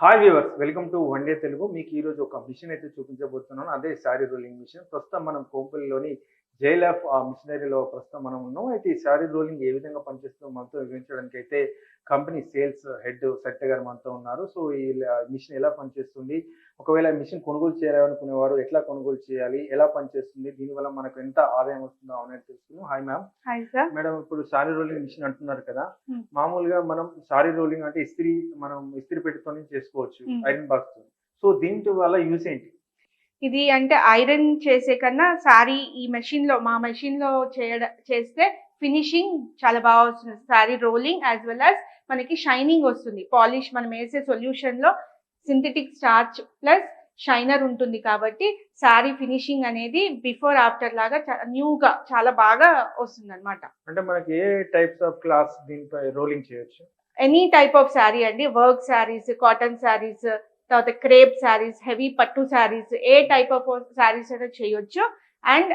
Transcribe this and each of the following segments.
Hi viewers welcome to one day Telugu మీకు ఈరోజు ఒక మిషన్ అయితే చూపించబోతున్నాను. అదే శారీ రోలింగ్ మిషన్ ప్రస్తుతం మనం కోంపల్లిలోని జైలాఫ్ ఆ మిషనరీలో ప్రస్తుతం మనం ఉన్నాం. అయితే ఈ శారీ రోలింగ్ ఏ విధంగా పనిచేస్తుందో మనతో వివరించడానికి అయితే కంపెనీ సేల్స్ హెడ్ సత్య గారు మనతో ఉన్నారు. సో ఈ మిషన్ ఎలా పనిచేస్తుంది? ఒకవేళ మిషన్ కొనుగోలు చేయాలనుకునేవారు ఎట్లా కొనుగోలు చేయాలి? ఎలా పనిచేస్తుంది? దీనివల్ల మనకు ఎంత ఆదాయం వస్తుందో అనేది తెలుసుకుందాం. హాయ్ మ్యామ్ మేడం ఇప్పుడు సారీ రోలింగ్ మిషన్ అంటున్నారు కదా. Hmm. మామూలుగా మనం సారీ రోలింగ్ అంటే ఇస్త్రీ మనం ఇస్త్రీ పెట్టుకొని చేసుకోవచ్చు Hmm. Iron box. సో దీంట్ వల్ల యూస్ ఏంటి? ఇది అంటే ఐరన్ చేసే కన్నా సారీ ఈ మెషిన్లో మా మెషిన్లో చేయడం చేస్తే ఫినిషింగ్ చాలా బాగా వస్తుంది. Sari rolling as well as మనకి షైనింగ్ వస్తుంది. పాలిష్ మనం వేసే సొల్యూషన్లో సింథటిక్ స్టార్చ్ ప్లస్ షైనర్ ఉంటుంది కాబట్టి సారీ ఫినిషింగ్ అనేది బిఫోర్ ఆఫ్టర్ లాగా న్యూగా చాలా బాగా వస్తుంది అనమాట అంటే మనకి ఏ టైప్స్ ఆఫ్ క్లాస్ దీనిపై రోలింగ్ చేయొచ్చు? ఎనీ టైప్ ఆఫ్ శారీ అండి. వర్క్ శారీస్ కాటన్ శారీస్ తర్వాత క్రేప్ శారీస్ హెవీ పట్టు శారీస్ ఏ టైప్ ఆఫ్ శారీస్ అయినా చేయొచ్చు. అండ్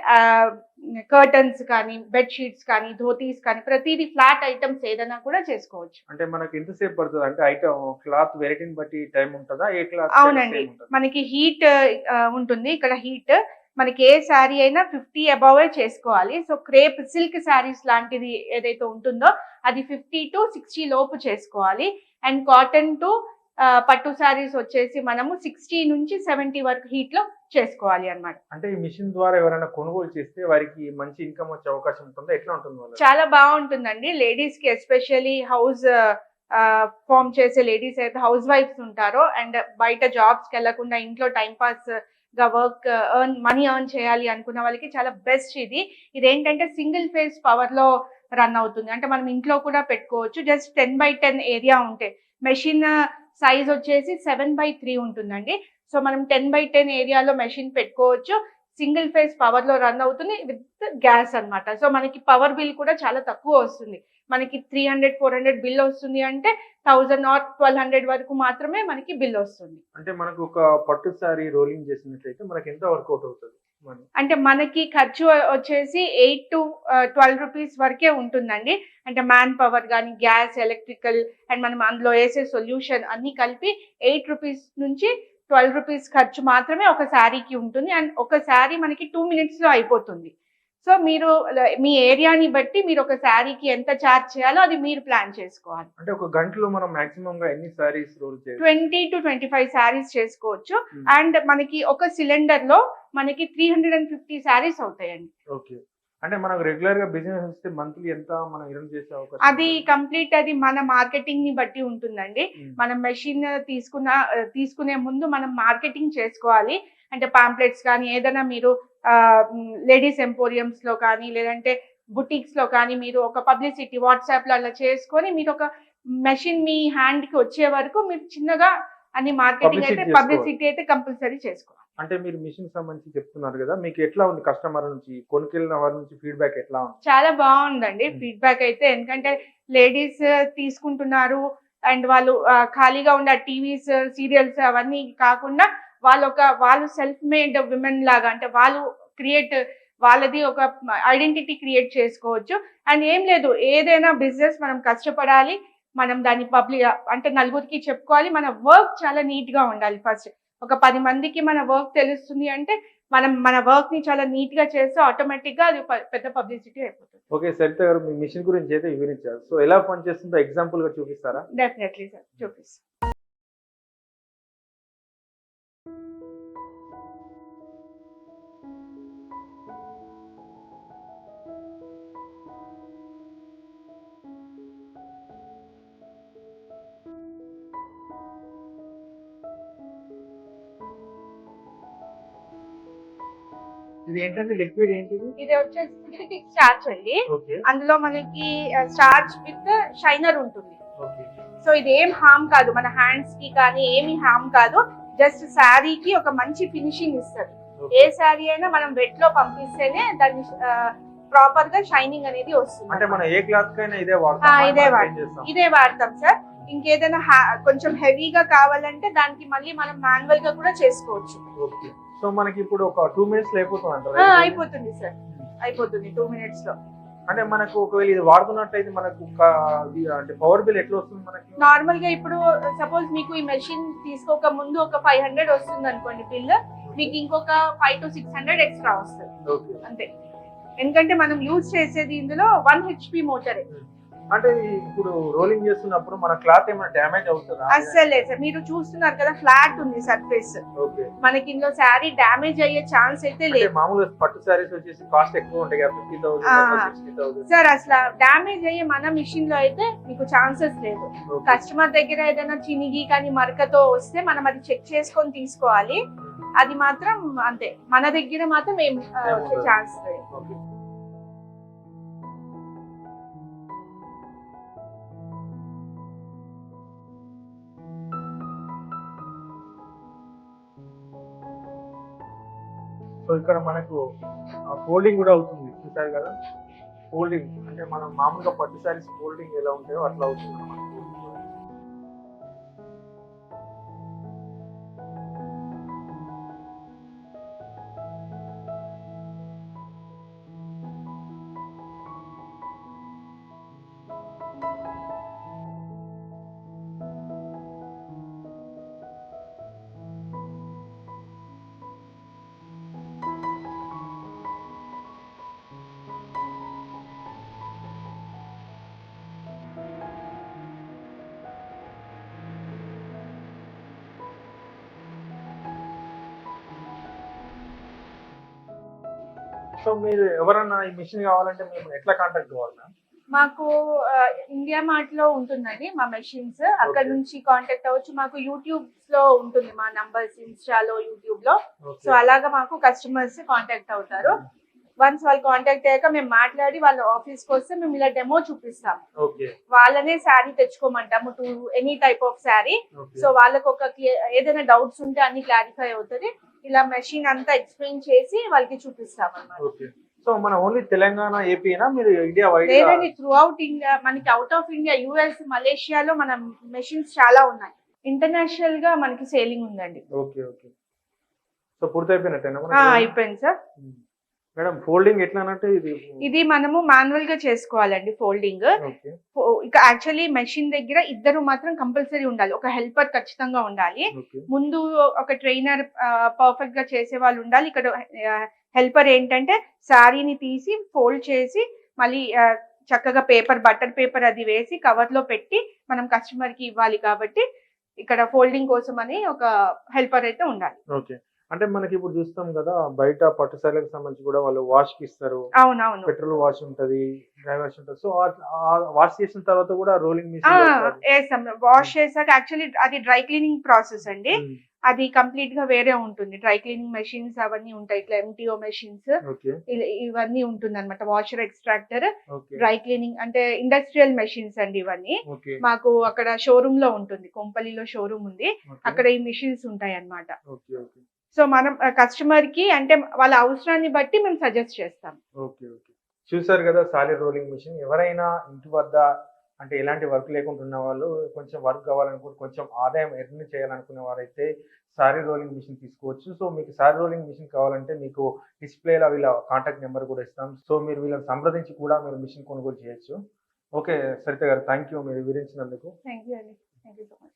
కర్టన్స్ కానీ బెడ్ షీట్స్ కానీ ధోతీస్ కానీ ప్రతిదీ ఫ్లాట్ ఐటమ్స్ ఏదైనా కూడా చేసుకోవచ్చు. అంటే మనకి ఎంతసేపు పడుతుంది? అంటే ఐటమ్ క్లాత్ వెరైటీని బట్టి టైం ఉంటుందా? ఏ క్లాత్ అవునండి. మనకి హీట్ ఉంటుంది. ఇక్కడ హీట్ మనకి ఏ శారీ అయినా ఫిఫ్టీ అబౌవే చేసుకోవాలి. సో క్రేప్ సిల్క్ శారీస్ లాంటిది ఏదైతే ఉంటుందో అది ఫిఫ్టీ టు సిక్స్టీ లోపు చేసుకోవాలి. అండ్ కాటన్ టు పట్టు శారీస్ వచ్చేసి మనము సిక్స్టీ నుంచి సెవెంటీ వరకు హీట్లో చేసుకోవాలి అన్నమాట. అంటే ఈ మిషన్ ద్వారా ఎవరైనా కొనుగోలు చేస్తే వారికి మంచి ఇన్కమ్ వచ్చే అవకాశం ఉంటుందా? ఎట్లా ఉంటుంది చాలా బాగుంటుందండి. లేడీస్కి ఎస్పెషల్లీ హౌస్ ఫామ్ చేసే లేడీస్ అయితే హౌస్ వైఫ్స్ ఉంటారో అండ్ బయట జాబ్స్కి వెళ్ళకుండా ఇంట్లో టైం పాస్గా వర్క్ ఎర్న్ మనీ ఎర్న్ చేయాలి అనుకున్న వాళ్ళకి చాలా బెస్ట్ ఇది. ఇదేంటంటే సింగిల్ ఫేజ్ పవర్లో రన్ అవుతుంది. అంటే మనం ఇంట్లో కూడా పెట్టుకోవచ్చు. Just ten by ten area ఉంటే మెషిన్ సైజ్ వచ్చేసి సెవెన్ బై త్రీ ఉంటుందండి. సో మనం టెన్ బై టెన్ ఏరియాలో మెషిన్ పెట్టుకోవచ్చు. సింగిల్ ఫేజ్ పవర్లో రన్ అవుతుంది విత్ గ్యాస్ అన్నమాట. సో మనకి పవర్ బిల్ కూడా చాలా తక్కువ వస్తుంది. మనకి three hundred four hundred bill వస్తుంది అంటే థౌజండ్ ఆర్ ట్వెల్వ్ హండ్రెడ్ వరకు మాత్రమే మనకి బిల్ వస్తుంది. అంటే మనకు ఒక పట్టు సారీ రోలింగ్ చేసినట్లయితే మనకి ఎంత వర్కౌట్ అవుతుంది? అంటే మనకి ఖర్చు వచ్చేసి ఎయిట్ టు ట్వెల్వ్ రూపీస్ వరకే ఉంటుందండి. అంటే మ్యాన్ పవర్ కానీ గ్యాస్ ఎలక్ట్రికల్ అండ్ మనం అందులో వేసే సొల్యూషన్ అన్ని కలిపి ఎయిట్ రూపీస్ నుంచి ట్వెల్వ్ రూపీస్ ఖర్చు మాత్రమే ఒక శారీకి ఉంటుంది. అండ్ ఒక శారీ మనకి టూ మినిట్స్లో అయిపోతుంది. సో మీరు మీ ఏరియాని బట్టి మీరు ఒక శారీకి ఎంత ఛార్జ్ చేయాలో అది మీరు ప్లాన్ చేసుకోవాలి. అంటే ఒక గంటలో మనం మాక్సిమం గా ఎన్ని saris roll twenty to twenty five saris చేసుకోవచ్చు. Hmm. అండ్ మనకి ఒక సిలిండర్లో మనకి three hundred and fifty saris అవుతాయండి. ఓకే. అంటే మనకు రెగ్యులర్గా బిజినెస్ వస్తే మంత్లీ ఎంత మనం ఎర్న్ చేసే అవకాశం అది? కంప్లీట్ అది మన మార్కెటింగ్ని బట్టి ఉంటుందండి. మనం మెషిన్ తీసుకున్న తీసుకునే ముందు మనం మార్కెటింగ్ చేసుకోవాలి అంటే పాంప్లెట్స్ కానీ ఏదైనా మీరు లేడీస్ ఎంపోరియంస్లో కానీ లేదంటే బుటిక్స్లో కానీ మీరు ఒక పబ్లిసిటీ వాట్సాప్లో అలా చేసుకొని మీరు ఒక మెషిన్ మీ హ్యాండ్కి వచ్చే వరకు మీరు చిన్నగా అని మార్కెటింగ్ అయితే. పబ్లిసిటీ అయితే కంపల్సరీ చేసుకోవాలి. అంటే మీరు మిషన్ సంబంధించి చెప్తున్నారు కదా మీకు ఎట్లా ఉంది కస్టమర్ నుంచి? కొనుకెళ్ళిన వారి నుంచి ఫీడ్బ్యాక్ ఎట్లా ఉంది? చాలా బాగుందండి Hmm. ఫీడ్బ్యాక్ అయితే. ఎందుకంటే లేడీస్ తీసుకుంటున్నారు అండ్ వాళ్ళు ఆ, ఖాళీగా ఉండే టీవీస్ సీరియల్స్ అవన్నీ కాకుండా వాళ్ళు ఒక వాళ్ళు సెల్ఫ్ మేడ్ విమెన్ లాగా అంటే వాళ్ళు క్రియేట్ వాళ్ళది ఒక ఐడెంటిటీ క్రియేట్ చేసుకోవచ్చు. అండ్ ఏం లేదు ఏదైనా బిజినెస్ మనం కష్టపడాలి మనం దాన్ని పబ్లిక్ అంటే నలుగురికి చెప్పుకోవాలి. మన వర్క్ చాలా నీట్గా ఉండాలి ఫస్ట్ ఒక పది మందికి మన వర్క్ తెలుస్తుంది అంటే మనం మన వర్క్ని చాలా నీట్గా చేస్తే ఆటోమేటిక్గా అది పెద్ద పబ్లిసిటీ అయిపోతుంది. ఓకే సరిత గారు మీ మిషన్ గురించి అయితే వివరించారు. సో ఎలా పనిచేస్తుందో ఎగ్జాంపుల్గా చూపిస్తారా? డెఫినెట్లీ సార్ చూపిస్తాను. ఇది ఏంటంటే లిక్విడ్ ఏంటిది? ఇది వచ్చేసి స్టార్చ్ అండి. అందులో మనకి స్టార్చ్ విత్ షైనర్ ఉంటుంది. సో ఇది ఏం హామ్ కాదు. మన హ్యాండ్స్కి కానీ ఏమి హామ్ కాదు. జస్ట్ శారీకి ఒక మంచి ఫినిషింగ్ ఇస్తుంది. ఏ శారీ అయినా మనం వెట్లో పంపిస్తేనే దాన్ని ప్రాపర్గా షైనింగ్ అనేది అంటే వస్తుంది మనం ఏ క్లాత్ కైనా ఇదే వాడతాం. ఇదే వాడతాం. ఇదే సార్ ఇంకేదైనా కొంచెం హెవీగా కావాలంటే దానికి మళ్ళీ మనం మాన్యువల్గా కూడా చేసుకోవచ్చు. సో మనకి ఇప్పుడు ఒక టూ మినిట్స్ అయిపోతుంది అంటారా అయిపోతుంది సార్. అయిపోతుంది టూ మినిట్స్లో. అంటే మనకు ఒకవేళ ఇది వాడుతున్నట్లయితే మనకు అంటే పవర్ బిల్ ఎట్లా వస్తుంది మనకి? నార్మల్గా ఇప్పుడు సపోజ్ మీకు ఈ మెషిన్ తీసుకోక ముందు ఒక ఫైవ్ హండ్రెడ్ వస్తుంది అనుకోండి బిల్ మీకు ఇంకొక five to six hundred extra వస్తుంది. అంతే. ఎందుకంటే మనం యూజ్ చేసేది ఇందులో వన్ హెచ్పి మోటరే అంటే ఇప్పుడు రోలింగ్ చేస్తున్నప్పుడు మన క్లాత్ ఏమైనా డ్యామేజ్ అవుతుందా? అస్సలు లేదు సార్. మీరు చూస్తున్నారు కదా ఫ్లాట్ ఉంది సర్ఫేస్ మనకి ఇందులో శారీ డ్యామేజ్ అయ్యే ఛాన్స్ అయితే లేదు. మామూలుగా పట్టు సారీస్ వచ్చేసి కాస్ట్ ఎక్కువ ఉంటాయి కదా ఫిఫ్టీ. థౌసండ్ సార్ అసలు డ్యామేజ్ అయ్యే మన మిషన్లో అయితే మీకు ఛాన్సెస్ లేదు. కస్టమర్ దగ్గర ఏదైనా చినిగి కానీ మరకతో వస్తే మనం అది చెక్ చేసుకొని తీసుకోవాలి. అది మాత్రం అంతే. మన దగ్గర మాత్రం ఏం ఛాన్స్ లేదు. ఇక్కడ మనకు ఫోల్డింగ్ కూడా అవుతుంది. చూసారు కదా? ఫోల్డింగ్ అంటే మనం మామూలుగా పట్టు శారీస్ ఫోల్డింగ్ ఎలా ఉంటాయో అట్లా అవుతుంది సో మీరు ఎవరన్నా ఈ మిషన్ కావాలంటే మేము ఎట్లా కాంటాక్ట్ కావాలన్నా మాకు ఇండియా మార్ట్లో ఉంటుందండి మా మెషిన్స్ అక్కడ. నుంచి కాంటాక్ట్ అవ్వచ్చు. మాకు యూట్యూబ్లో ఉంటుంది మా నంబర్స్ ఇన్స్టాలో యూట్యూబ్లో. సో అలాగా మాకు కస్టమర్స్ కాంటాక్ట్ అవుతారు. వన్స్ వాళ్ళు కాంటాక్ట్ అయ్యాక మేము మాట్లాడి వాళ్ళ ఆఫీస్కి వస్తే మేము ఇలా డెమో చూపిస్తాం. వాళ్ళనే sari తెచ్చుకోమంటాము to any type of sari so వాళ్ళకి ఒక ఏదైనా డౌట్స్ ఉంటే అన్ని క్లారిఫై అవుతుంది. ఇలా మెషిన్ అంతా ఎక్స్ప్లెయిన్ చేసి వాళ్ళకి చూపిస్తాం అన్నమాట ఓకే. సో మన ఓన్లీ తెలంగాణ ఏపీనా మీరు ఇండియా వైడ్ లేదండి త్రూ అవుట్ ఇండియా మనకి అవుట్ ఆఫ్ ఇండియా యుఎస్ మలేషియాలో మన మెషిన్స్ చాలా ఉన్నాయి. ఇంటర్నేషనల్గా మనకి సేలింగ్ ఉందండి. Okay okay. సో పూర్తి అయిపోయినట్టేనా? అయిపోయింది సార్ మేడం ఫోల్డింగ్ ఎట్లా ఇది ఇది మనము మాన్యువల్గా చేసుకోవాలండి ఫోల్డింగ్. ఇక యాక్చువల్లీ మెషిన్ దగ్గర ఇద్దరు మాత్రం కంపల్సరీ ఉండాలి. ఒక హెల్పర్ ఖచ్చితంగా ఉండాలి. ముందు ఒక ట్రైనర్ పర్ఫెక్ట్గా చేసే వాళ్ళు ఉండాలి. ఇక్కడ హెల్పర్ ఏంటంటే శారీని తీసి ఫోల్డ్ చేసి మళ్ళీ చక్కగా పేపర్ బటర్ పేపర్ అది వేసి కవర్లో పెట్టి మనం కస్టమర్కి ఇవ్వాలి కాబట్టి ఇక్కడ ఫోల్డింగ్ కోసం అని ఒక హెల్పర్ అయితే ఉండాలి. ఓకే. అంటే మనకి ఇప్పుడు చూస్తాం కదా బయట పట్టు శాలకు సంబంధించి కూడా వాళ్ళు వాష్కి ఇస్తారు. అవునవును. పెట్రోల్ వాష్ ఉంటది డ్రై వాష్ ఉంటది. సో వాష్ చేసిన తర్వాత కూడా రోలింగ్ వాష్ చేసాక యాక్చువల్లీ అది డ్రై క్లీనింగ్ ప్రాసెస్ అండి. అది కంప్లీట్గా వేరే ఉంటుంది. డ్రై క్లీనింగ్ మెషిన్స్ అవన్నీ ఉంటాయి. ఇట్లా ఎంటీఓ మెషిన్స్ ఇవన్నీ ఉంటుంది అనమాట వాషర్ ఎక్స్ట్రాక్టర్ డ్రై క్లీనింగ్ అంటే ఇండస్ట్రియల్ మెషిన్స్ అండి ఇవన్నీ. మాకు అక్కడ షోరూమ్లో ఉంటుంది. కొంపల్లిలో షోరూమ్ ఉంది. అక్కడ ఈ మిషన్స్ ఉంటాయి ఓకే. సో మనం కస్టమర్కి అంటే వాళ్ళ అవసరాన్ని బట్టి మేము సజెస్ట్ చేస్తాం. Okay okay. చూసారు కదా సాలిడ్ రోలింగ్ మిషన్. ఎవరైనా ఇంటి వద్ద అంటే ఎలాంటి వర్క్ లేకుండా ఉన్న వాళ్ళు కొంచెం వర్క్ కావాలనుకుంటే కొంచెం ఆదాయం ఎర్న్ చేయాలనుకునే వారైతే సారీ రోలింగ్ మిషన్ తీసుకోవచ్చు. సో మీకు సారీ రోలింగ్ మిషన్ కావాలంటే మీకు డిస్ప్లేలో వీళ్ళ కాంటాక్ట్ నెంబర్ కూడా ఇస్తాం. సో మీరు వీళ్ళని సంప్రదించి కూడా మీరు మిషన్ కొనుగోలు చేయొచ్చు. ఓకే సరిత గారు థ్యాంక్ యూ మీరు వివరించినందుకు. థ్యాంక్ యూ అండి. Thank you so much.